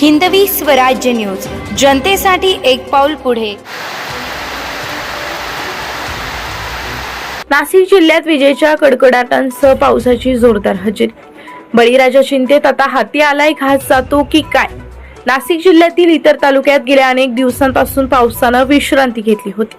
Hindavi Swarajya news. जनतेसाठी एक पाऊल पुढे. नाशिक जिल्ह्यात विजेच्या कडकडाटांसह पावसाची जोरदार हजेरी. बळीराजा चिंतेत आता हाती आलाय घास जातो की काय? नाशिक जिल्ह्यातील इतर तालुक्यात गेल्या अनेक दिवसांपासून पावसानं विश्रांती घेतली होती.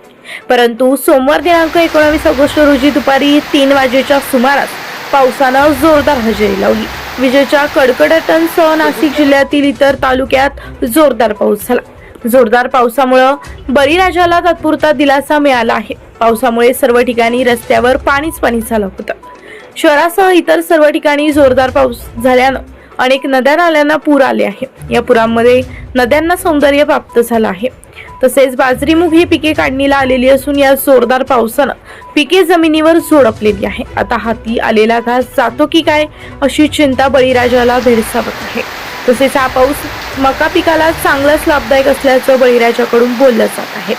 परंतु सोमवार दिनांक एकोणावीस ऑगस्ट रोजी दुपारी तीन वाजेच्या सुमारास पावसानं जोरदार हजेरी लावली. विजेच्या कडकडाटांसह नाशिक जिल्ह्यातील इतर तालुक्यात जोरदार पाऊस झाला. जोरदार पावसामुळं बळीराजाला तात्पुरता दिलासा मिळाला आहे. पावसामुळे सर्व ठिकाणी रस्त्यावर पाणीच पाणी झालं होतं. शहरासह इतर सर्व ठिकाणी जोरदार पाऊस झाल्यानं अनेक नद्या नाल्यांना पूर आले आहे या पुरांमध्ये नद्यांना सौंदर्य प्राप्त झालं आहे. तसेच बाजरीमुग ही पिके काढणीला आलेली असून या जोरदार पावसानं पिके जमिनीवर झोडपलेली आहे. आता हाती आलेला घास जातो की काय अशी चिंता बळीराजाला भेडसावत आहे. तसेच हा पाऊस मका पिकाला चांगलाच लाभदायक असल्याचं बळीराजाकडून बोललं जात आहे.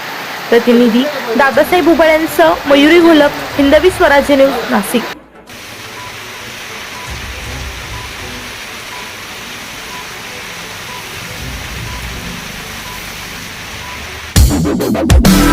प्रतिनिधी दादासाहेब उबळ मयुरी घोलप हिंदवी स्वराज्य न्यूज नाशिक. Thank.